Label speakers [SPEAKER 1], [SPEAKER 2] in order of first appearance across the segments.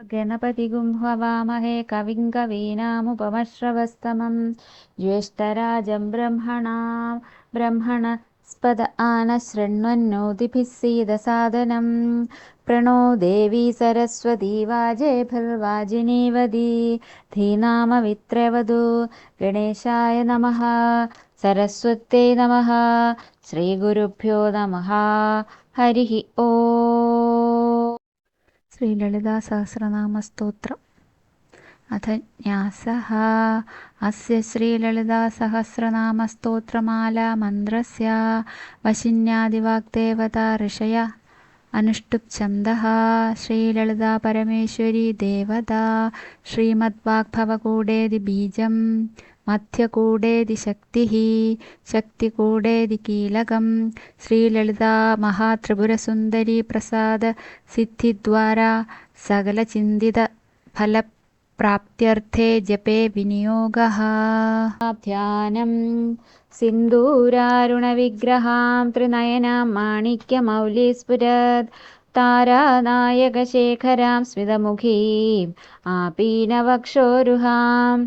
[SPEAKER 1] गणपतिगुं हवामहे कविं कवीनामुपमश्रवस्तमं ज्येष्ठराजं ब्रह्मणां ब्रह्मणस्पद आनशृण्वन्नोतिभिः सीदसादनं। प्रणो देवी सरस्वती वाजेभिर्वाजिनीवदी धीनामवित्रवधू गणेशाय नमः। सरस्वत्यै नमः श्रीगुरुभ्यो नमः। हरिः ओ ശ്രീലളിതാ സഹസ്രനാമ സ്തോത്രം അഥ ന്യാസഃ അസ്യ ശ്രീലളിതാ സഹസ്രനാമ സ്തോത്രമാല മന്ത്രസ്യ വശിന്യാദിവാഗ്ദേവത ഋഷയ അനുഷ്ടുപ് ഛന്ദഃ ശ്രീലളിതാ പരമേശ്വരി ദേവത ശ്രീമദ്വാഗ്ഭവകൂടേതി ബീജം മധ്യകൂടേതി ശക്തി ശക്തികൂടേതി കീലകം ശ്രീലളിതാ മഹാത്രിപുരസുന്ദരി പ്രസാദ സിദ്ധിദ്വാരാ സകലചിന്തിത ഫല പ്രാപ്ത്യർത്ഥേ ജപേ വിനിയോഗ. ധ്യാനം സിന്ദൂരാരുണവിഗ്രഹാം ത്രിനയനാം മാണിക്യമൗലീസ്ഫുരത് താരാനായകശേഖരാം സ്മിതമുഖീം ആപീനവക്ഷോരുഹാം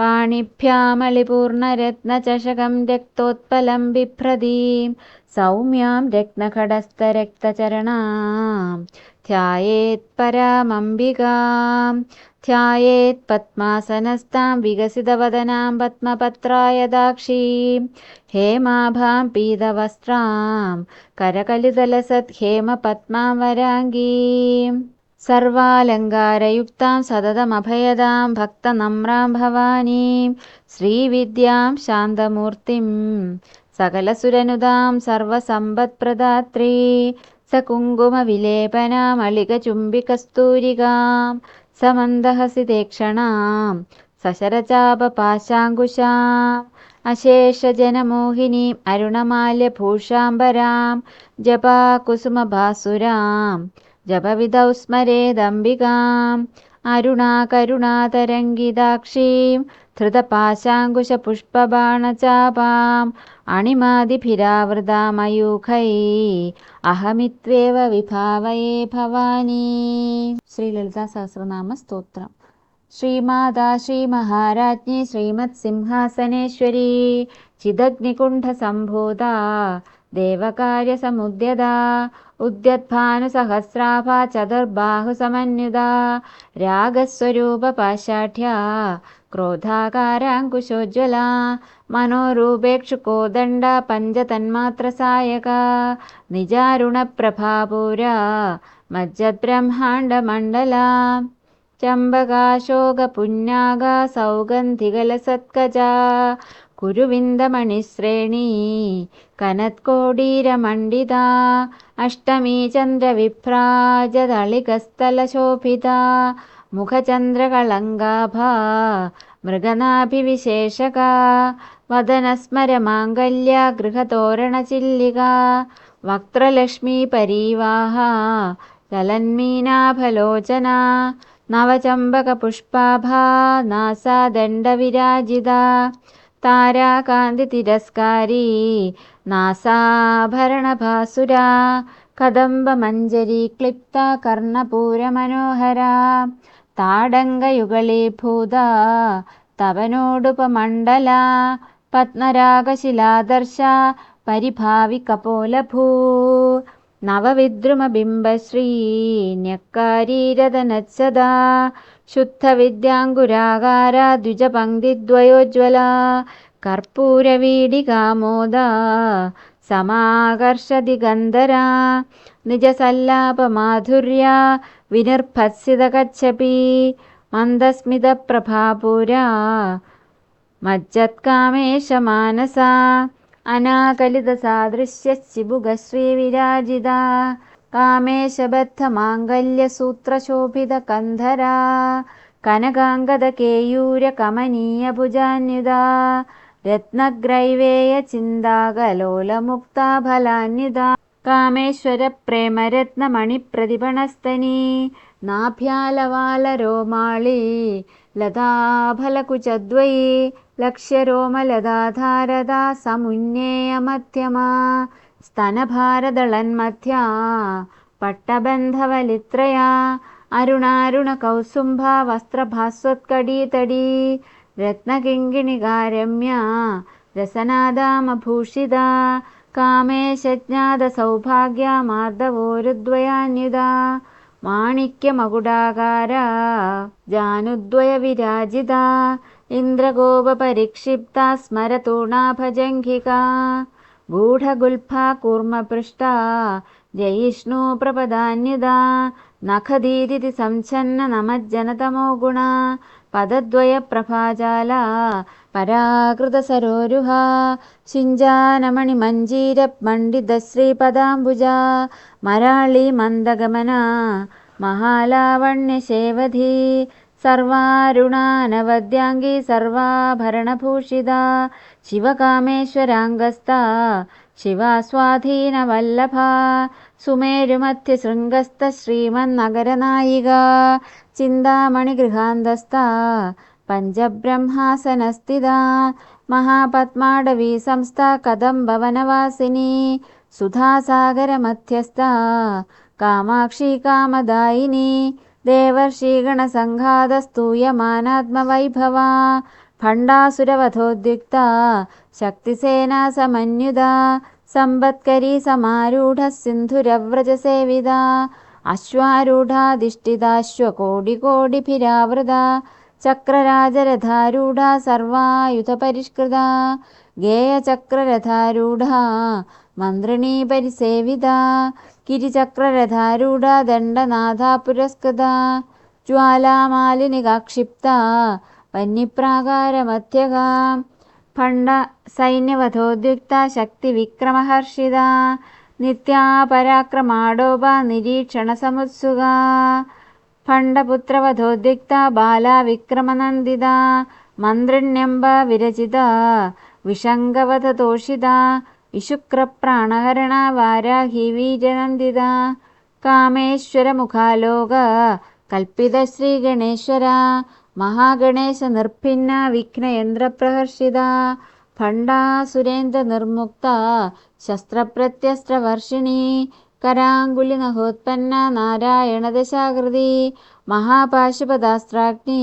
[SPEAKER 1] पाणिभ्यामलिपूर्णरत्नचषकं रक्तोत्पलं बिभ्रतीं सौम्यां रत्नखडस्थरक्तचरणां ध्यायेत्परामम्बिकां ध्यायेत्पद्मासनस्तां विकसितवदनां पद्मपत्रायदाक्षीं हेमाभां पीतवस्त्रां करकलितलसद्हेमपद्मां वराङ्गीं സർവാലങ്കാരയുക്താം സതതമഭയദാം ഭക്തനമ്രാം ഭവാനീം ശ്രീവിദ്യാം ശാന്തമൂർത്തിം സകലസുരനുതാം സർവസമ്പത്പ്രദാത്രീ സകുങ്കുമവിലേപനാമളികചുംബികസ്തൂരികാം സമന്ദഹസിതേക്ഷണാം സശരചാപപാശാങ്കുശാം അശേഷജനമോഹിനീം അരുണമാല്യഭൂഷാംബരാം ജപാകുസുമഭാസുരാം जपविधौ स्मरेदम्बिकाम् अरुणाकरुणातरङ्गिताक्षीं धृतपाशाङ्कुशपुष्पबाणचापाम्। अणिमादिभिरावृतामयूखै अहमित्वेव विभावये भवानी। श्रीललितासहस्रनामस्तोत्रम्। श्रीमाता श्रीमहाराज्ञी श्रीमत्सिंहासनेश्वरी। चिदग्निकुण्ठसम्भूता देवकार्यसमुद्यता उद्यद्भानुसहस्राभा चतुर्बाहुसमन्युता रागस्वरूपपाशाढ्या क्रोधाकाराङ्कुशोज्ज्वला मनोरूपेक्षुकोदण्डा पञ्चतन्मात्रसायका निजारुणप्रभापूरा मज्जद्ब्रह्माण्डमण्डला चम्बकाशोकपुण्यागा सौगन्धिकलसत्कजा कुरुविन्दमणिश्रेणी। कनत्कोडीरमण्डिता अष्टमी चन्द्रविभ्राजदळिकस्थलशोभिता मुखचन्द्रकळङ्गाभा मृगनाभिविशेषका। वदनस्मरमाङ्गल्या गृहतोरणचिल्लिका। वक्त्रलक्ष्मीपरीवाहा चलन्मीनाभलोचना नवचम्बकपुष्पाभा താരാകാന്തി തിരസ്കാരി നാസാഭരണഭാസുര കദംബമഞ്ജരി ക്ലിപ്ത കർണപൂരമനോഹര താടങ്കയുഗളീഭൂത തവനോടുപമണ്ഡല പത്മരാഗശിലാദർശ പരിഭാവി കപോലഭൂ നവവിദ്രുമബിംബശ്രീ ന്യക്കാരീരതനച്ചതാ शुद्धविद्याङ्कुरागारा द्विजपङ्क्तिद्वयोज्ज्वला कर्पूरवीडिकामोदा समाकर्षति गन्धरा निजसल्लापमाधुर्या विनिर्भत्सितकच्छपी मन्दस्मितप्रभापुरा मज्जत्कामेशमानसा अनाकलितसादृश्यश्चिबुगश्रीविराजिता कामेशबद्धमाङ्गल्यसूत्रशोभितकन्धरा कनकाङ्गदकेयूरकमनीयभुजान्युदा रत्नग्रैवेयचिन्ताकलोलमुक्ताफलान्युदा कामेश्वरप्रेमरत्नमणिप्रतिपणस्तनी नाभ्यालवालरोमाळी लताफलकुचद्वयी लक्ष्यरोमलदाधारदा समुन्नेयमध्यमा स्तनभारदळन्मध्या पट्टबन्धवलित्रया अरुणारुणकौसुम्भा वस्त्रभास्वत्कडीतडी रत्नकिङ्गिणिगारम्या रसनादामभूषिदा कामेशज्ञादसौभाग्या मार्दवोरुद्वयान्युदा माणिक्यमगुडाकारा जानुद्वयविराजिता इन्द्रगोपपरिक्षिप्ता स्मरतूणाभजङ्घिका गूढगुल्फा कूर्मपृष्ठा जयिष्णुप्रपदान्यदा नखदीरिति संच्छन्नमज्जनतमो गुणा पदद्वयप्रभाजाला पराकृतसरोरुहा शिञ्जानमणि मञ्जीरमण्डितश्रीपदाम्बुजा मराळीमन्दगमना महालावण्यसेवधी सर्वा ऋणानवद्याङ्गी सर्वाभरणभूषिदा शिवकामेश्वराङ्गस्ता शिवास्वाधीनवल्लभा सुमेरुमध्यशृङ्गस्थश्रीमन्नगरनायिका चिन्तामणिगृहान्दस्ता पञ्चब्रह्मासनस्थिदा महापद्माडवीसंस्था कदम्बवनवासिनी सुधासागरमध्यस्था कामाक्षी कामदायिनी കദംബവനവാസിനി സുധാസാഗരമധ്യസ്ഥ കാമാക്ഷി കാമദായിനി ദേവർഷിഗണസംഘാതസ്തൂയമാനാത്മവൈഭവ ഭണ്ഡാസുരവധോദ്യുക്ത ശക്തിസേനാ സമന്യുത സമ്പത്കരീ സമാരൂഢ സിന്ധുരവ്രജസേവിത അശ്വാരൂഢാധിഷ്ഠിതാശ്വകോടികോടിഭിരാവൃത ചക്രരാജരഥാരൂഢ സർവായുധപരിഷ്കൃത ഗേയചക്രരഥാരൂഢ മന്ത്രിണീ പരിസേവിത കിരിചക്രരഥാരൂഢ ദണ്ഡനാഥ പുരസ്കൃത ജ്വാലാമാലിനികാക്ഷിപ്ത വന്യപ്രാകാരമധ്യക ഭണ്ഡ സൈന്യവധോദ്യുക്ത ശക്തിവിക്രമഹർഷിത നിത്യാപരാക്രമാടോപ നിരീക്ഷണസമുത്സുക ഭണ്ഡപുത്രവധോദ്യുക്ത ബാലാവിക്രമനന്ദിത മന്ത്രിണ്യംബ വിരചിത വിഷംഗവധതോഷിത വിശുക്രപ്രാണഹരണ വാരാഹി വീരനന്ദിത കാമേശ്വരമുഖാലോക കൽപ്പിത ശ്രീഗണേശ്വര മഹാഗണേശ നിർഭിന്ന വിഘ്നയന്ത്രപ്രഹർഷിത. ഭണ്ഡാസുരേന്ദ്ര നിർമുക്ത ശസ്ത്രപ്രത്യസ്ത്രവർഷിണി. കരാങ്കുലി നഹോത്പന്ന നാരായണദശാകൃതി മഹാപാശുപദാസ്ത്രാഗ്നി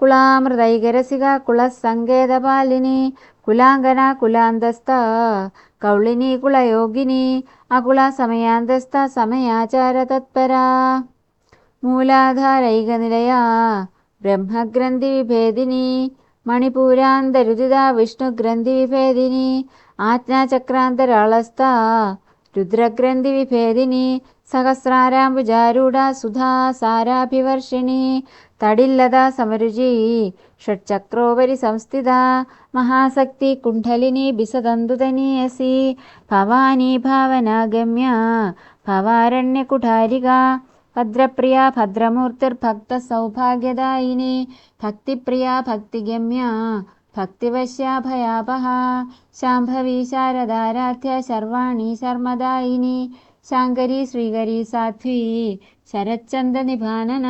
[SPEAKER 1] കുളാമൃതൈകരസിക കുളസങ്കേതപാലിനി കുലാങ്കന കുലാന്തസ്ത കൗളിനി കുളയോഗിനി അകുള സമയാന്തസ്ഥ സമയാചാര തത്പര മൂലാധാരൈകനിലയ ബ്രഹ്മഗ്രന്ഥി വിഭേദിനി മണിപൂരാന്തരുദിത വിഷ്ണുഗ്രന്ഥി വിഭേദിനി ആജ്ഞാചക്രാന്തരാളസ്ഥ രുദ്രഗ്രന്ഥി വിഭേദിനി സഹസ്രാരാംബുജാരൂഢ സുധാ സാരാഭിവർഷിണി തടില്ലത സമരുചി ഷട്ചക്രോപരി സംസ്ഥിത മഹാസക്തി കുണ്ഠലിനി ബിസതന്തുതനീയസി ഭവാനി ഭാവനാഗമ്യ ഭവാരണ്യകുഠാരിക ഭദ്രപ്രിയ ഭദ്രമൂർത്തിർഭക്ത സൗഭാഗ്യദായിനി ഭക്തിപ്രിയ ഭക്തിഗമ്യ ഭക്തിവശ്യാഭയാപഹ ശാംഭവി ശാരദാരാധ്യ ശർവാണി ശർമ്മദായിനി ശാങ്കരി ശ്രീകരി സാധ്വി ശരച്ചന്ദ നിഭാനന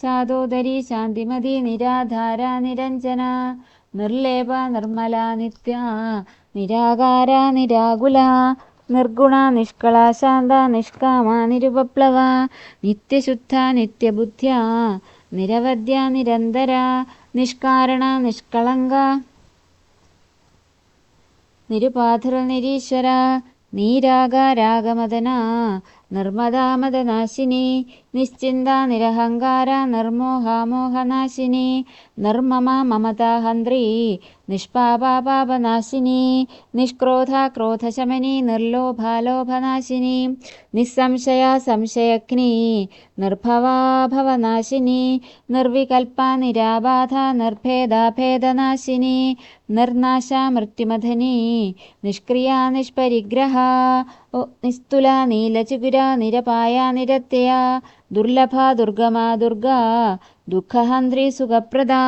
[SPEAKER 1] ശാദോദരി ശാന്തിമതി നിരാധാര നിരഞ്ജന നിർലേപ നിർമ്മല നിത്യ നിരാകാര നിരാകുല നിർഗുണ നിഷ്കള ശാന്ത നിഷ്കാമ നിരുപപ്ലവ നിത്യശുദ്ധ നിത്യബുദ്ധ്യ നിരവധ്യ നിരന്തര നിഷ്കാരണ നിഷ്കളങ്ക നിരുപാധുര നിരീശ്വര നീരാഗാരാഗമദന നിർമ്മദാമദനാശിനി നിശ്ചിന്ത നിരഹങ്കാര നിർമോഹ മോഹനാശിനി. നിർമ്മമ മമതാഹന്ത്രി നിഷ്പാപാപനാശിനി നിഷ്ക്രോധ ക്രോധശമനി. നിർലോഭാലോഭനാശിനി. നിസ്സംശയ സംശയഗ്നി. നിർഭവാഭവനാശിനി. നിർവികൽപ നിരാബാധ നിർഭേദഭേദനാശിനി. നിർനാശ മൃത്യുമഥനി നിഷ്ക്രിയ നിഷ്പരിഗ്രഹ. നിസ്തുല നീലചുകുര നിരപായ നിരത്യയ. दुर्लभा दुर्गमा दुर्गा दुःखहन्त्री सुखप्रदा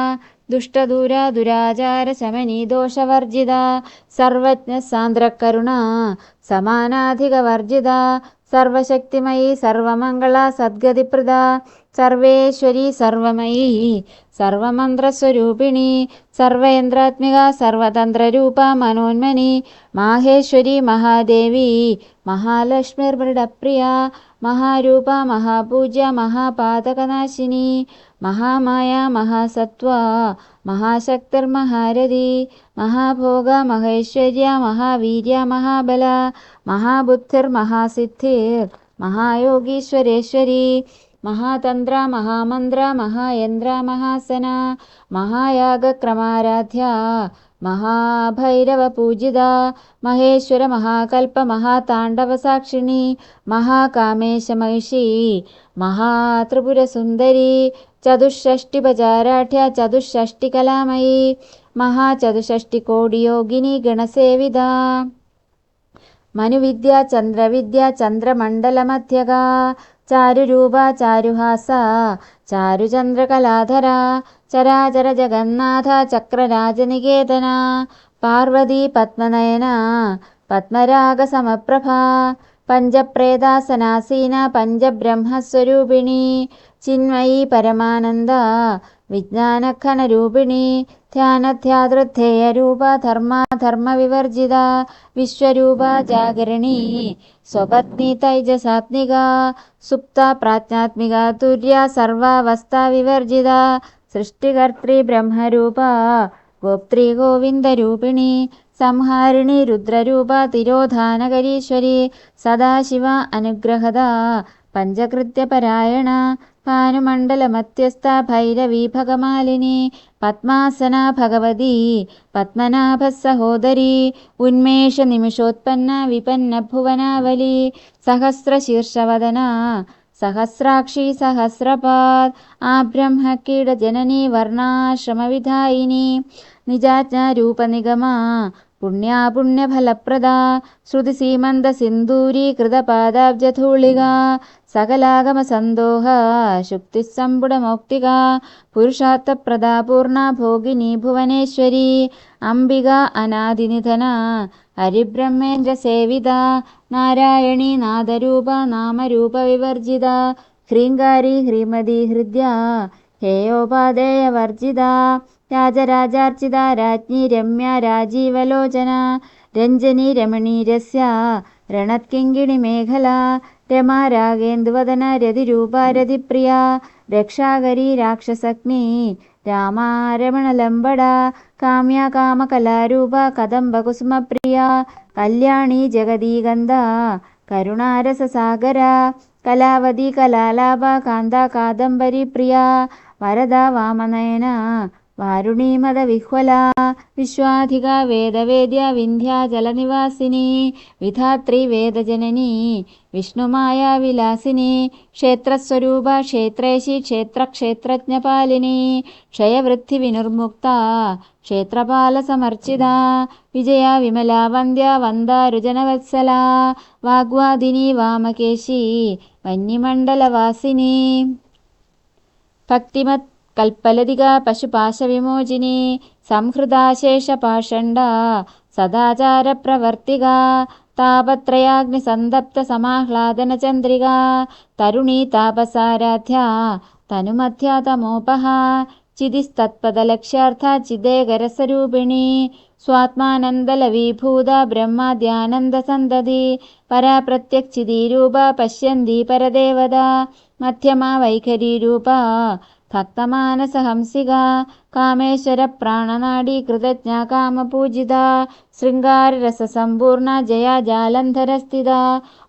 [SPEAKER 1] दुष्टदूरा दुराचारशमनी दोषवर्जिता सर्वज्ञसान्द्रकरुणा समानाधिकवर्जिता सर्वशक्तिमयी सर्वमङ्गला सद्गतिप्रदा सर्वेश्वरी सर्वमयी सर्वमन्त्रस्वरूपिणी सर्वेन्द्रात्मिका सर्वतन्त्ररूपा मनोन्मनी माहेश्वरी महादेवी महालक्ष्मीर्मृडप्रिया महारूपा महापूज्या महापातकनाशिनी महामाया महासत्त्वा महाशक्तिर्महारथी महाभोगा महेश्वर्या महावीर्या महाबला महाबुद्धिर्महासिद्धिर्महायोगीश्वरेश्वरी महातन्त्र महामन्द्रा महायन्द्रा महासना महायागक्रमाराध्या महाभैरवपूजिदा महेश्वर महाकल्प महाताण्डवसाक्षिणी महाकामेशमहिषी महात्रिपुरसुन्दरी चतुष्षष्टिबजाराढ्या चतुष्षष्टिकलामयी महाचतुष्षष्टिकोडियोगिनी गणसेविदा മനുവിദ്യ ചന്ദ്രവിദ്യ ചന്ദ്രമണ്ഡലമധ്യക ചാരുരൂപ ചാരുഹാസ ചാരുചന്ദ്രകലാധര ചരാചര ജഗന്നാഥ ചക്രരാജനികേതന. പാർവതി പത്മനയന. പത്മരാഗസമപ്രഭ പഞ്ചപ്രേതാസനാസീന പഞ്ചബ്രഹ്മസ്വരൂപിണി. ചിന്മയി പരമാനന്ദ. വിജ്ഞാനഘനരൂപിണി ധ്യാനധ്യാതൃദ്ധേയരൂപ ധർമാധർമ്മവിവർജിത വിശ്വരൂപ ജാഗരണി സ്വപത്നി തൈജസാത്മിക സുപ്ത പ്രാജ്ഞാത്മിക തുര്യ സർവാവസ്ഥ വിവർജിത സൃഷ്ടികർത്തൃ ബ്രഹ്മരൂപ ഗോപ്ത്രീ ഗോവിന്ദരൂപിണി സംഹാരിണി രുദ്രരൂപ തിരോധാനകരീശ്വരി സദാശിവ അനുഗ്രഹത പഞ്ചകൃത്യപരായണ ഭാനുമണ്ഡലമധ്യസ്ഥ ഭൈരവീഭഗമാലിനി പത്മാസന ഭഗവതി പത്മനാഭ സഹോദരി ഉന്മേഷ നിമിഷോത്പന്ന വിപന്ന ഭുവനാവലി സഹസ്രശീർഷവദന സഹസ്രാക്ഷി സഹസ്രപാദ് ആ ബ്രഹ്മകീടജനനി വർണാശ്രമവിധായിനി നിജാജ്ഞാരൂപനിഗമ പുണ്യാപുണ്യഫലപ്രദ ശ്രുതിസീമന്ത സിന്ദൂരീകൃതപാദാബ്ജധൂളിക സകലാഗമസന്തോഹ ശുക്തിസമ്പുടമൗക്തിക പുരുഷാർത്ഥപ്രദാ പൂർണ ഭോഗിനി ഭുവനേശ്വരി. അംബിക അനാദിനിധന. ഹരിബ്രഹ്മേന്ദ്ര സേവിത. നാരായണി നാദരൂപ നാമരൂപ വിവർജിത. ഹ്രീങ്കാരി ഹ്രീമതി ഹൃദ്യ. ഹേയോപാദേയവർജിത രാജരാജാർച്ചിത രാജ്ഞി രമ്യ രാജീവലോചന രഞ്ജനി രമണീരസ്യ രണത്കിങ്കിണി മേഖല രമാ രാഗേന്ദുവദന രതിരൂപ രതിപ്രിയ രക്ഷാകരി രാക്ഷസഗ്നി രാമാരമണലംബട കാമ്യ കാമകലാരൂപ കദംബകുസുമപ്രിയ കല്യാണി ജഗദീഗന്ധ കരുണാരസസാഗര കലാവതി കലാലാഭ കാന്ത കാദംബരി പ്രിയ వరద వామనయన వారుణీమద విహ్వల విశ్వాధిక వేదవేద్య వింధ్యాజలనివాసిని విధాత్రి వేదజనని విష్ణుమాయా విలాసిని క్షేత్రస్వరూప క్షేత్రేషి క్షేత్రక్షేత్రజ్ఞపాలిని క్షయవృత్తి వినుర్ముక్త క్షేత్రపాల సమర్చిత విజయ విమల వంద్య వందారుజనవత్సల వాగ్వాదిని వామకేశి వన్యమండలవాసిని ഭക്തിമത് കൽപ്പലതിക പശുപാശവിമോചിനി സംഹൃദാശേഷപാഷണ്ഡ സദാചാരപ്രവർത്തിക താപത്രയാഗ്നിസന്തപ്ത സമാഹ്ലാദന ചന്ദ്രിക തരുണീ താപസാരാധ്യ തനുമധ്യ തമോപഹ ചിതിസ്തത്പദലക്ഷ്യാർത്ഥ ചിദേകരസ്വരൂപിണി സ്വാത്മാനന്ദലവീഭൂത ബ്രഹ്മാദ്യാനന്ദസന്തതി പരാപ്രത്യക്ചിതീരൂപ പശ്യന്തി പരദേവത മധ്യമാ വൈഖരീരൂപ ഭക്തമാനസഹംസിക കാമേശ്വര പ്രാണനാടി കൃതജ്ഞ കാമപൂജിത ശൃംഗാരരസസമ്പൂർണ ജയ ജാലന്ധരസ്ഥിത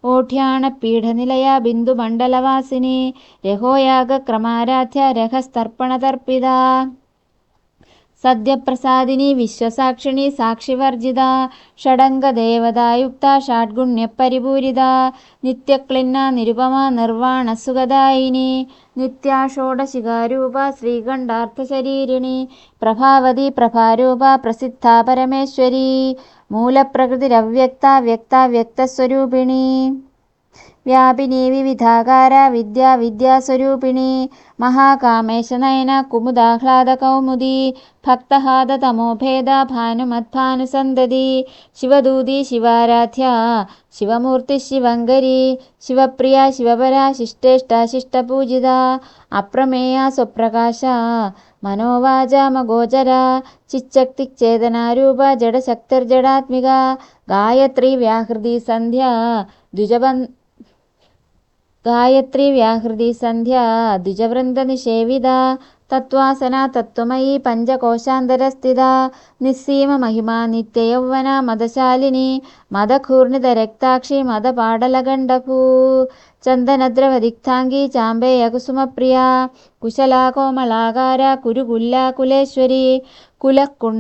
[SPEAKER 1] ഓഢ്യാണപീഠനിലയ ബിന്ദുമണ്ഡലവാസിനി രഹോയാഗക്രമാരാധ്യ രഹസ്തർപ്പണതർപ്പിത. സദ്യപ്രസാദിനി വിശ്വസാക്ഷിണി സാക്ഷിവർജിത ഷഡംഗദേവതായുക്ത ഷാഡ്ഗുണ്യപരിപൂരിത നിത്യക്ലിന്ന നിരുപമ നിർവാണസുഖദായിനി നിത്യാഷോഡശികാരൂപ ശ്രീകണ്ഠാർത്ഥശരീരിണി പ്രഭാവതി പ്രഭാരൂപ പ്രസിദ്ധ പരമേശ്വരി മൂലപ്രകൃതിരവ്യക്ത വ്യക്ത വ്യക്തസ്വരൂപിണി. വ്യാപിനി വിവിധാകാര വിദ്യ വിദ്യാസ്വരൂപിണി. മഹാകാമേശനയന ഭക്തഹാദ തമോഭേദ ഭാനുമദ്ഭാനുസന്തതി ശിവദൂതി ശിവാരാധ്യ. ശിവമൂർത്തി ശിവങ്കരി. ശിവപ്രിയ ശിവപര ശിഷ്ടേഷ്ട ശിഷ്ടപൂജിത. അപ്രമേയ സ്വപ്രകാശ. മനോവാചാമഗോചര ചിച്ചക്തിചേതനാരൂപ ജഡശക്തിർജടാത്മിക ഗായത്രി വ്യാഹൃതി സന്ധ്യ. ദ്വിജബൻ ഗായത്രി വ്യാഹൃതി സന്ധ്യ ദ്വിജവൃന്ദനിഷേവിത തത്വാസന തത്വമയി പഞ്ചകോശാന്തരസ്ഥിത നിസ്സീമ മഹിമ നിത്യയൗവന മദശാലിനി മദഘൂർണിത രക്താക്ഷി മതപാടലകണ്ഠഭൂ ചന്ദനദ്രവദിക്താംഗി ചാമ്പേയകുസുമപ്രിയ കുശലാ കോമളാകാര കുരുകുല്ലാകുലേശ്വരി കുലക്കുൺ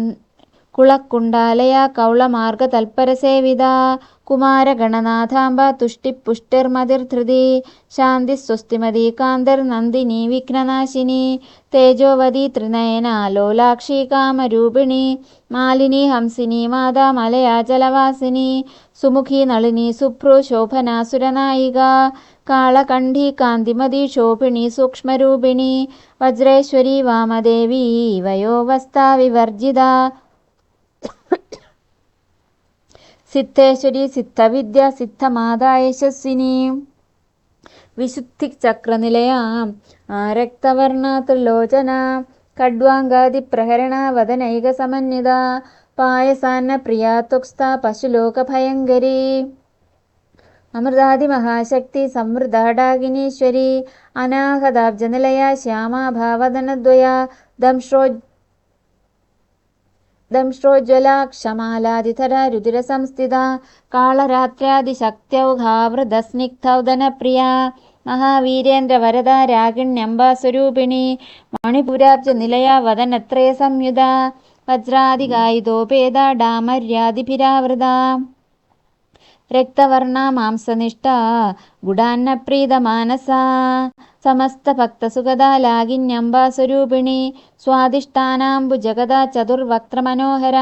[SPEAKER 1] കുളക്കുണ്ടാലയ കൗളമാർഗതൽപരസേവിത കുമാരഗണനാഥാംബ തുഷ്ടിപുഷ്ടിർമതിർധൃതി ശാന്തി സ്വസ്തിമതി കാന്തിർനന്ദിനി വിഘ്നനാശിനി. തേജോവതി ത്രിനയന ലോലാക്ഷി കാമരൂപിണി. മാലിനി ഹംസിനി മാതാ മലയാചലവാസിനി സുമുഖി നളിനി സുഭ്രു ശോഭന സുരനായിക. കാളകണ്ഠി കാന്തിമതി ശോഭിണി സൂക്ഷ്മരൂപിണി. വജ്രേശ്വരി വാമദേവി വയോവസ്ഥാ വിവർജിത. സിദ്ധേശ്വരി സിദ്ധവിദ്യ സിദ്ധമാതാ യശസ്വിനി വിശുദ്ധിചക്രനിലയ. രക്തവർണ ത്രിലോചന. ഖഡ്വാങ്കാദിപ്രഹരണ വദനൈകസമന്വിത പായസാന്ന പ്രിയാ ത്വക്സ്ഥ അമൃതാദി മഹാശക്തി സംവൃതാടാകിനീശ്വരി അനാഹദാബ്ജനിലയ ശ്യാമാഭാവധനദ്വയ. ദംശ്രോ ദംശ്രോജ്വലാക്ഷമാലാതിധര രുതിരസംസ്ഥിത കാളരാത്ര്യാദിശക്ത്യൗഘാവൃതസ്നിഗ്ധൗദനപ്രിയ മഹാവീരേന്ദ്രവരദ രാഗിണ്യംബാസ്വരൂപിണി മണിപുരാബ്ജനിലയ വദനത്രയ സംയുത വജ്രാദികായുധോപേത ഡാമര്യാദിഭിരാവൃത രക്തവർണ മാംസനിഷ്ഠ ഗുഡാന്നപ്രീതമാനസ സമസ്തഭക്തസുഗത ലാകിന്യംബാസ്വരൂപിണി സ്വാദിഷ്ഠാനാംബുജഗത ചതുർവക്ത്രമനോഹര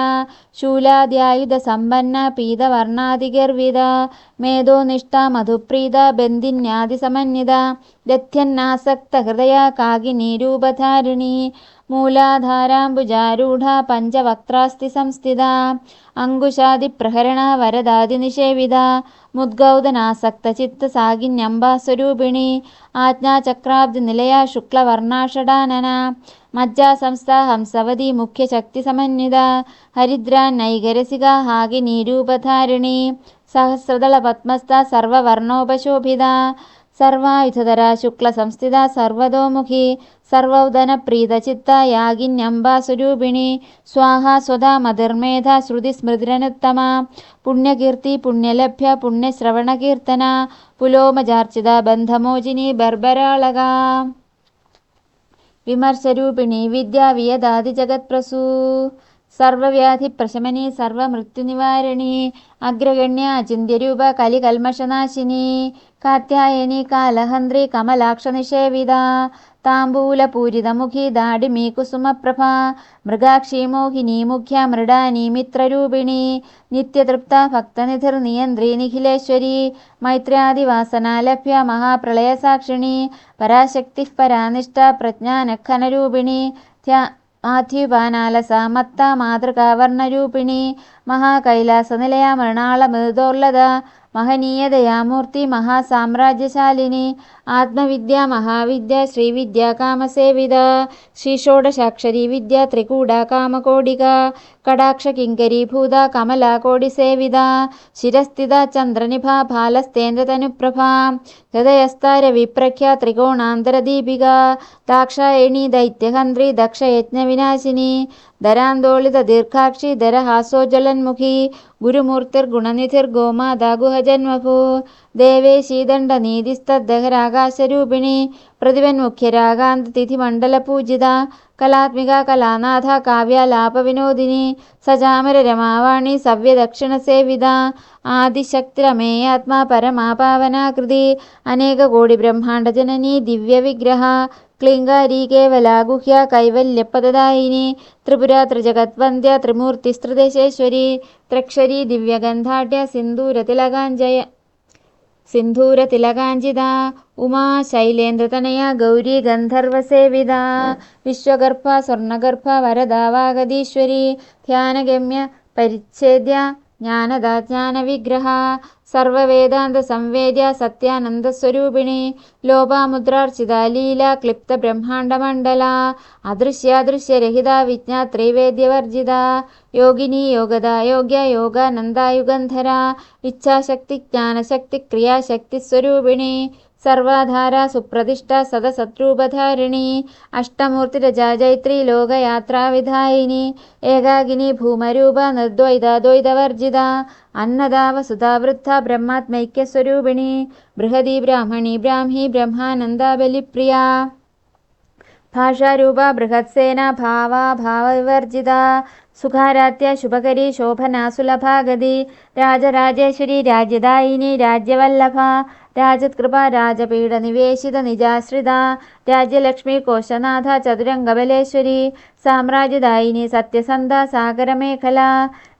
[SPEAKER 1] ശൂലാദ്യായുധസമ്പന്ന പീതവർണാതിഗർവിത മേധോനിഷ്ഠ മധുപ്രീത ബന്ധിന്യാദിസമന്വിത ദധ്യന്നാസക്തഹൃദയ കാകിനീരൂപധാരിണി മൂലാധാരാംബുജാരൂഢ പഞ്ചവക്ത്രാസ്തി സംസ്ഥിത അങ്കുശാദിപ്രഹരണ വരദാതിനിഷേവിത ആജ്ഞാചക്രാബ്ദി നിലയ ശുക്ലവർണാഷടാനന മജ്ജാസംസ്ഥ ഹംസവതി മുഖ്യശക്തിസമന്വിത ഹരിദ്രാന്നൈകരസിക സഹസ്രദള സഹസ്രദളപത്മസ്ഥ സർവവർണോപശോഭിത സർവായുധധര ശുക്ലസംസ്ഥിത സർവതോമുഖി സർവൗദനപ്രീതചിത്ത യാഗിന്യംബാസ്വരൂപിണി സ്വാഹാ മധുർമേധ ശ്രുതി സ്മൃതിരനുത്തമ. പുണ്യകീർത്തി പുണ്യലഭ്യ പുണ്യശ്രവണകീർത്തന. പുലോമജാർച്ചിത ബന്ധമോചിനി ബർബരാളക. വിമർശരൂപിണി വിദ്യാവിയദാദിജഗത്പ്രസൂ സർവവ്യാധിപ്രശമനി സർവമൃത്യുനിവാരിണി അഗ്രഗണ്യ അചിന്യരൂപ കലികൽമഷനാശിനി കാത്യായനി കാലഹന്ത്രി കമലാക്ഷനിഷേവിത താംബൂലപൂരിതമുഖി ദാഡിമീ കുസുമപ്രഭ മൃഗാക്ഷി മോഹിനി മുഖ്യ മൃഡാനി മിത്രരൂപിണി നിത്യതൃപ്ത ഭക്തനിധിർ നിയന്ത്രി നിഖിലേശ്വരി മൈത്ര്യാദിവാസനാലഭ്യ മഹാപ്രളയസാക്ഷിണി പരാശക്തി പരാനിഷ്ഠ പ്രജ്ഞാനഖനരൂപിണി ധ്യാ മാധ്യുപാനാലസ മത്ത മാതൃകാവർണരൂപിണി മഹാകൈലാസനിലയ മഹനീയതയാ മഹനീയതയാമൂർത്തി മഹാസാമ്രാജ്യശാലിനി ആത്മവിദ്യ മഹാവിദ്യ ശ്രീവിദ്യ കാമസേവിത ശ്രീഷോഡശാക്ഷരി വിദ്യ ത്രികൂട കാമകോടിക കടാക്ഷ കിങ്കരീഭൂത കമലാകോടിസേവിത ശിരസ്ഥിത ചന്ദ്രനിഭ ഭാലസ്തേന്ദ്രതനുപ്രഭ ഹൃദയസ്താര വിപ്രഖ്യ ത്രികോണാന്തരദീപിക ദാക്ഷായണി ദൈത്യഹന്ത്രി ദക്ഷയജ്ഞവിനാശിനി ധരാന്തോളിത ദീർഘാക്ഷി ധരഹാസോജ്വലന്മുഖി ഗുരുമൂർത്തിർഗുണനിധിർ ഗോമാതാഗുഹജന്മഭൂ ദേവേശീദണ്ഡ നീതിസ്തദ്ദഹരാകാശരൂപിണി പ്രതിപന്മുഖ്യരാഗാന്ത തിഥിമണ്ഡലപൂജിത കലാത്മിക കലാനാഥ കാവ്യാലാപവിനോദിനി രമാവാണി സവ്യദക്ഷിണസേവിത ആദിശക്തിരമേയാത്മാ പരമാപാവനാകൃതി അനേകകോടി ബ്രഹ്മാണ്ഡജനനി ദിവ്യവിഗ്രഹ ക്ലിംഗാരീ കേവലാഗുഹ്യ കൈവല്യപദദായിനി ത്രിപുര ത്രിജഗത്വന്ദ്യ ത്രിമൂർത്തിസ്ത്രിദേശേശ്വരി ത്രക്ഷരി ദിവ്യഗന്ധാഢ്യ സിന്ദൂരതിലകാഞ്ജയ സിന്ധൂരതിലകാഞ്ചിത ഉമാ ശൈലേന്ദ്രതനയ ഗൗരി ഗന്ധർവസേവിത. വിശ്വഗർഭ സ്വർണഗർഭ വരദാവാഗതീശ്വരി. ധ്യാനഗമ്യ പരിച്ഛേദ്യ ജ്ഞാനദാ ജ്ഞാനവിഗ്രഹ സർവവേദാന്ത സംവേദ്യ സത്യാനന്ദസ്വരൂപിണി ലോപാമുദ്രാർച്ചിത ലീല ക്ലിപ്ത ബ്രഹ്മാണ്ഡമണ്ഡല അദൃശ്യാദൃശ്യരഹിത വിജ്ഞാ ത്രൈവേദ്യവർജിത യോഗിനി യോഗദ യോഗ്യ യോഗാനന്ദായുഗന്ധര ഇച്ഛാശക്തി ജ്ഞാനശക്തി ക്രിയാശക്തി സ്വരൂപിണി സർവാധാര സുപ്രതിഷ്ഠ സദസത്രൂപധാരിണി അഷ്ടമൂർത്തിരജാ ജൈത്രി ലോകയാത്രാവിധായിനി ഏകാഗിനി ഭൂമരൂപ നിർദ്വൈതാദ്വൈതവർജിത അന്നദാ വസുധാവൃദ്ധ ബ്രഹ്മാത്മൈക്യസ്വരൂപിണി ബൃഹദി ബ്രാഹ്മണി ബ്രാഹ്മി ബ്രഹ്മാനന്ദബലിപ്രിയ ഭാഷാരൂപ ബൃഹത്സേന ഭാവ ഭാവവിവർജിത സുഖാരാധ്യ ശുഭകരി ശോഭന സുലഭാഗതി രാജരാജേശ്വരി രാജ്യദായിനി രാജ്യവല്ലഭ രാജത്കൃപ രാജപീഠ നിവേശിത നിജാശ്രിത രാജ്യലക്ഷ്മി കോശനാഥ ചതുരംഗബലേശ്വരി സാമ്രാജ്യദായിനി സത്യസന്ധ സാഗരമേഖല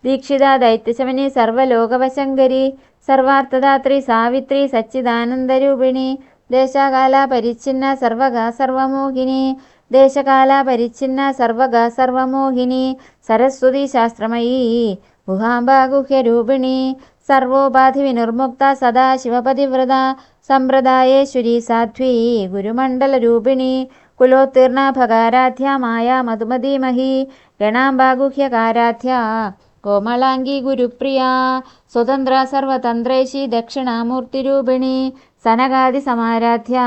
[SPEAKER 1] ദീക്ഷിത ദൈത്യശമനി സർവലോകവശങ്കരി സർവാർത്ഥദാത്രി സാവിത്രി സച്ചിദാനന്ദരൂപിണി ദേശകാല പരിച്ഛിന്ന സർവകാ സർവമോഹിനി. ദേശകാല പരിച്ഛിന്ന സർവകാ സർവമോഹിനി. സരസ്വതി ശാസ്ത്രമയീ. ഗുഹാംബാഗുഹ്യരൂപിണി സർവോപാധി വിനിർമുക്ത സദാ ശിവപതിവ്രത. സമ്പ്രദായേശ്വരി ഗുരുമണ്ഡല ഗുരുമണ്ഡലരൂപിണി കുലോത്തീർണ ഭകാരാധ്യ മായ മധുമതീമഹി ഗണാംബാഗുഹ്യകാരാധ്യ കോമളാംഗി ഗുരുപ്രിയ സ്വതന്ത്ര സർവതന്ത്രേശി ദക്ഷിണാമൂർത്തിരൂപിണി സനകാദി സമാരാധ്യ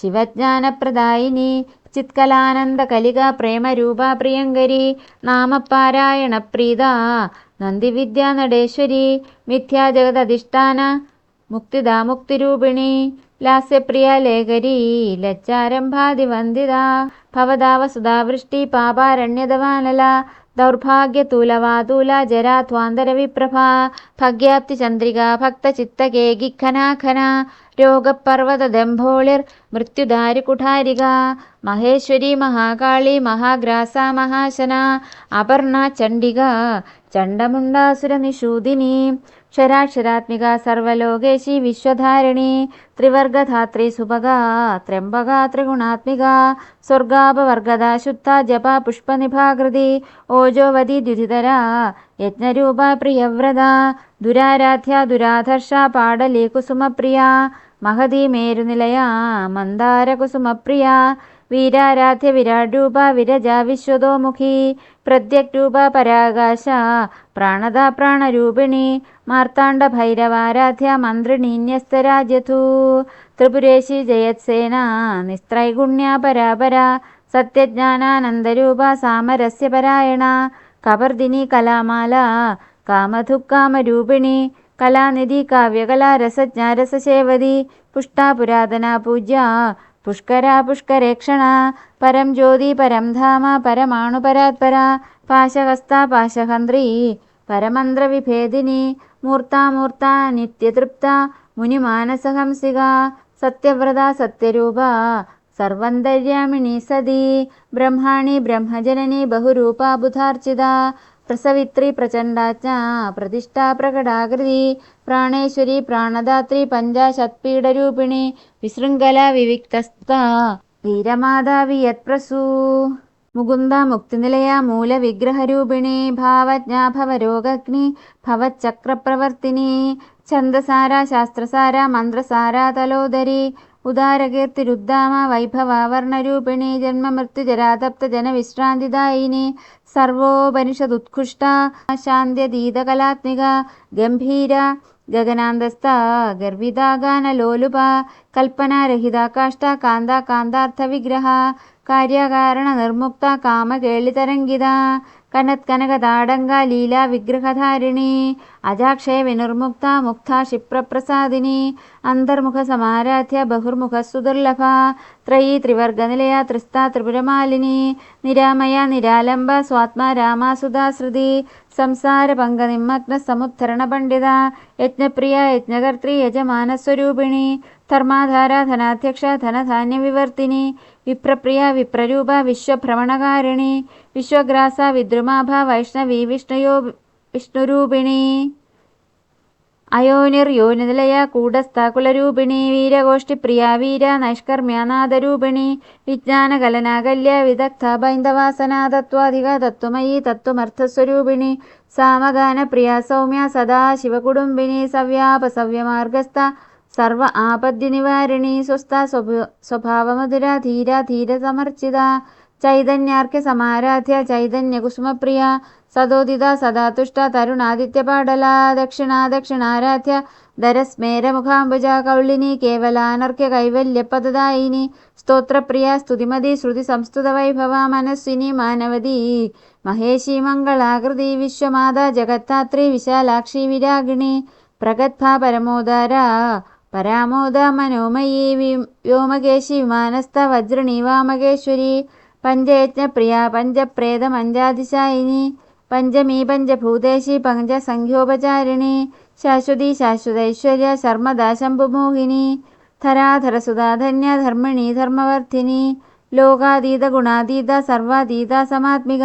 [SPEAKER 1] ശിവജ്ഞാനപ്രദായിനി ചിത്കലാനന്ദ കലിക പ്രേമരൂപ പ്രിയങ്കരി നാമപാരായണ പ്രീത നന്ദിവിദ്യ നടേശ്വരി മിഥ്യാജഗതധിഷ്ഠാന മുക്തിദാ മുക്തിരൂപിണി ലാസ്യപ്രിയ ലേഖരി ലജ്ജാരംഭാതിവന്ദിത ഭവതാവസുധാവൃഷ്ടി പാപാരണ്യതവാനല ദൗർഭാഗ്യതൂലവാതൂല ജരാധ്വാന്തരവിപ്രഭ ഭഗ്യാപ്തി ചന്ദ്രിക ഭക്തചിത്തകേകിഖനാഖന രോഗപർവതദംഭോളിർ മൃത്യുദാരികുഠാരിക മഹേശ്വരി മഹാകാളി മഹാഗ്രാസ മഹാശന അപർണ ചണ്ഡിക ചണ്ഡമുണ്ടാസുരനിഷൂദിനി ക്ഷരാക്ഷരാത്മിക സർവലോകേശി വിശ്വധാരിണി ത്രിവർഗധാത്രി സുഭഗ ത്രംബക ത്രിഗുണാത്മിക സ്വർഗാപവർഗത ശുദ്ധ ജപ പുഷ്പനിഭാകൃതി ഓജോവതി ദ്യുതിതര യജ്ഞരൂപ പ്രിയവ്രത ദുരാരാധ്യ ദുരാധർഷ പാടലി കുസുമപ്രിയ മഹതി മേരുനിലയ മന്ദാരകുസുമപ്രിയ വീരാരാധ്യ വിരാട് രൂപ വിരജ വിശ്വതോമുഖി പ്രത്യഗ്രൂപ പരാകാശ പ്രാണദ പ്രാണരൂപിണി മാർത്താണ്ഡ ഭൈരവാരാധ്യ മന്ത്രിണി മന്ത്രിണീന്യസ്തരാജ്യഥു ത്രിപുരേശി ജയത്സേന നിസ്ത്രൈഗുണ്യ പരാപര സത്യജ്ഞാനാനന്ദരൂപ സാമരസ്യപരായണ കവർദിനി കലാമാല കാമധുക്കാമരൂപിണി കലാനിധി കാവ്യകലാരസജ്ഞാരസേവതി പുഷ്ടാ പുരാതന പൂജ്യ പുഷ്കര പുഷ്കരേക്ഷണ പരം ജ്യോതി പരം ധാമ പരമാണു പരാത്പര. പാശഹസ്ത പാശഹന്ത്രി. പരമന്ത്രവിഭേദിനി മൂർത്താമൂർത്ത നിത്യതൃപ്ത. മുനിമാനസഹംസിക. സത്യവ്രത സത്യരൂപ. സർവന്തര്യാമിണി സതി. ബ്രഹ്മാണി ബ്രഹ്മജനനി ബഹുരൂപ ബുധാർച്ചിത പ്രസവിത്രി പ്രചണ്ഡാജ്ഞ പ്രതിഷ്ഠാ പ്രകടാകൃതി പ്രാണേശ്വരി പ്രാണദാത്രി പഞ്ചാശത്പീഠരൂപിണി വിശൃംഖല വിവിക്തസ്ത വീരമാതാവി യത്പ്രസൂ മുകുന്ദ മുക്തിനിലയ മൂലവിഗ്രഹരൂപിണി ഭാവജ്ഞാ ഭവരോഗഗ്നി ഭവചക്രപ്രവർത്തിനി ഛന്ദസാര ശാസ്ത്രസാര മന്ത്രസാര തലോദരി ഉദാരകീർത്തിരുദ്ധാമ വൈഭവാവർണരൂപിണി ജന്മമൃത്യുജരാതപ്തജനവിശ്രാന്തിദായിനി സർവോപനിഷദുത്കൃഷ്ട ശാന്ത്യതീതകലാത്മിക ഗംഭീര ഗഗനാന്തസ്ഥ ഗർവിതാഗാനലോലുപ കൽപ്പനാരഹിത കാഷ്ട കാന്ത കാന്താർത്ഥവിഗ്രഹ കാര്യകാരണ നിർമുക്ത കാമകേളിതരംഗിത കനത്കനകതാടങ്ക ലീലാ വിഗ്രഹധാരിണി അജാക്ഷയ വിനിർമുക്ത മുക്ത ക്ഷിപ്രപ്രസാദിനി അന്തർമുഖ സമാരാധ്യ ബഹുർമുഖ സുദുർലഭ ത്രയീ ത്രിവർഗനിലയ ത്രിസ്ത ത്രിപുരമാലിനി നിരാമയ നിരാലംബ സ്വാത്മാ രാമാസുധാശ്രുതി संसारभङ्गनिमग्नसमुद्धरणपण्डिता यज्ञप्रिया यज्ञकर्त्री यजमानस्वरूपिणी धर्माधारा धनाध्यक्षा धनधान्यविवर्तिनी विप्रप्रिया विप्ररूपा विश्वभ्रमणकारिणी विश्वग्रासा विद्रुमाभा वैष्णवी वैष्णविष्णुयो विष्णुरूपिणी വൈഷ്ണവി വിഷ്ണയോ വിഷ്ണുരൂപിണി അയോനിർയോനിനിലയ കൂടസ്ഥ കുലരൂപിണി വീരഗോഷ്ഠിപ്രിയ വീര നൈഷ്കർമ്യാനാഥരൂപിണി വിജ്ഞാനകലനാകല്യ വിദഗ്ധ ബൈന്ദവാസന തത്വാധിക തത്വമയി തത്വമർത്ഥസ്വരൂപിണി സാമഗാനപ്രിയ സൗമ്യ സദാ ശിവകുടുംബിനി സവ്യാപസവ്യമാർഗസ്ഥ സർവ ആപദ്യനിവാരിണി സ്വസ്ഥ സ്വഭാവമധുര ധീര ധീരസമർച്ചിത ചൈതന്യാർക്യ സമാരാധ്യ ചൈതന്യകുസുമപ്രിയ സദോദിത സദാതുഷ്ട തരുണാദിത്യപാടല ദക്ഷിണാദക്ഷിണാരാധ്യ ധരസ്മേരമുഖാംബുജ കൗളിനി കേവലാനർക്യ കൈവല്യപദദായിനി സ്തോത്രപ്രിയ സ്തുതിമതി ശ്രുതി സംസ്തുത വൈഭവ മനസ്വിനി മാനവതി മഹേഷി മംഗളാകൃതി വിശ്വമാത ജഗത്താത്രി വിശാലാക്ഷി വിരാഗിണി പ്രഗത്ഭ പരമോദാര പരാമോദ മനോമയീ വ്യോമകേശി വിമാനസ്ഥ വജ്രണി വാമകേശ്വരി പഞ്ചയജ്ഞപ്രിയ പഞ്ചപ്രേതമഞ്ചാതിശായിനി പഞ്ചമീ പഞ്ചഭൂതേശി പഞ്ചസംഖ്യോപചാരിണി ശാശ്വതി ശാശ്വതൈശ്വര്യ ശർമ്മദാ ശംഭുമോഹിനി ധർമ്മിണി ധർമ്മവർദ്ധിനി ലോകാതീത ഗുണാതീത സർവാതീത സമാത്മിക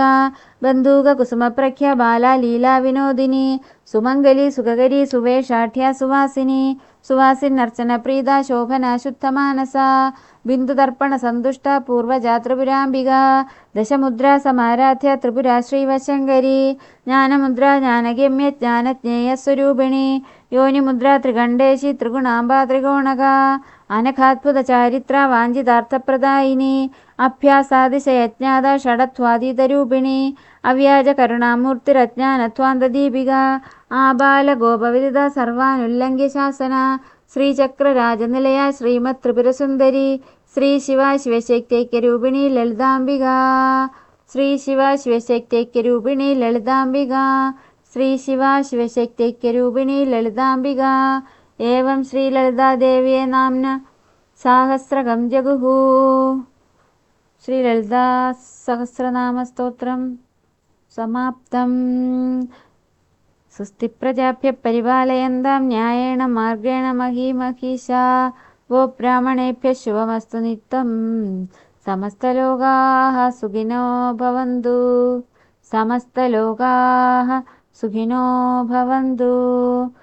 [SPEAKER 1] ബന്ധൂക കുസുമപ്രഖ്യ ബാല ലീലാ വിനോദിനി സുമംഗലി സുഖകരി സുവേഷാഠ്യ സുവാസിനി സുവാസിനർച്ചന പ്രീത ശോഭന ശുദ്ധമാനസ ബിന്ദുതർപ്പണ സന്തുഷ്ട പൂർവജാ ത്രിപുരാംബിക ദശമുദ്ര സമാരാധ്യ ത്രിപുര ശ്രീവശങ്കരി ജ്ഞാനമുദ്ര ജ്ഞാനഗമ്യ ജ്ഞാനജ്ഞേയസ്വരൂപിണി യോനിമുദ്ര ത്രികണ്ഠേശി ത്രിഗുണാംബ ത്രികോണക അനഘാത്ഭുത ചാരിത്ര വാഞ്ചിതാർത്ഥപ്രദായിനി അഭ്യാസാതിശയജ്ഞാത ഷഡത്വാതീതരൂപിണി അവ്യാജ കരുണാമൂർത്തിരജ്ഞാനത്വാന്തദീപിക ആബാലഗോപവിദിത സർവാനുല്ലംഘ്യ ശാസന ശ്രീചക്രരാജനിലയ ശ്രീമത് ത്രിപുരസുന്ദരി ശ്രീ ശിവ ശിവശക്തൈക്യരൂപിണി ലളിതാംബിക ശ്രീ ശിവ ശിവശക്തൈക്യരൂപിണി ലളിതാംബിക ശ്രീ ശിവ ശിവശക്തൈക്യരൂപിണി ലളിതാംബിക एवं श्रीललितादेव्ये नाम्ना साहस्रकं जगुः। श्रीललितासहस्रनामस्तोत्रं समाप्तम्। सुस्तिप्रजाभ्य परिपालयन्तां न्यायेण मार्गेण महीमहिषा वो ब्राह्मणेभ्यः शुभमस्तु नित्यं समस्तलोकाः सुखिनो भवन्तु। समस्तलोकाः सुखिनो भवन्तु।